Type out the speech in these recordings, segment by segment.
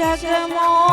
jagamon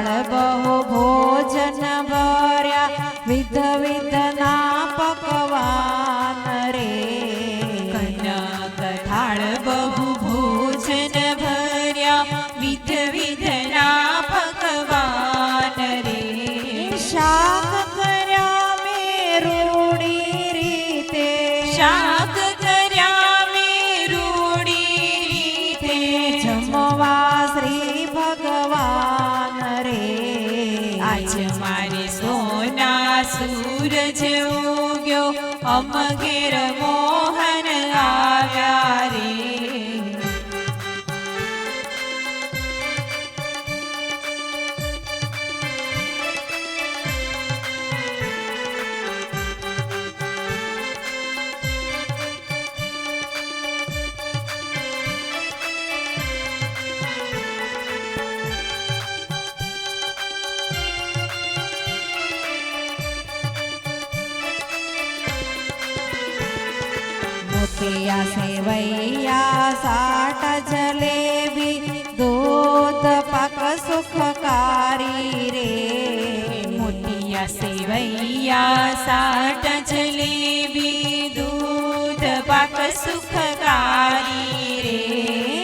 बाळ बहो ઉગ્યો અમગીર મોહન સેવૈયા સેવૈયા સાટ જલેબી, દૂધ પાક સુખકારી રે. મોતિયા સેવૈયા સાટ જલેબી, દૂધ પાક સુખકારી રે.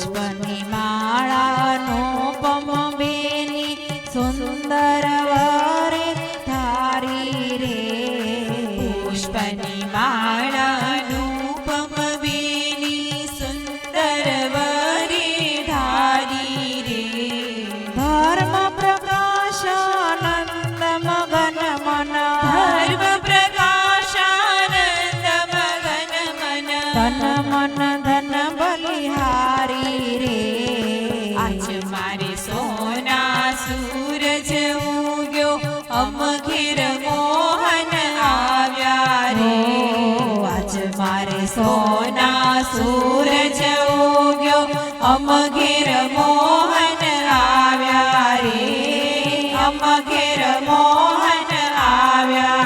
पुष्पनिमा મોહન આવ્યા.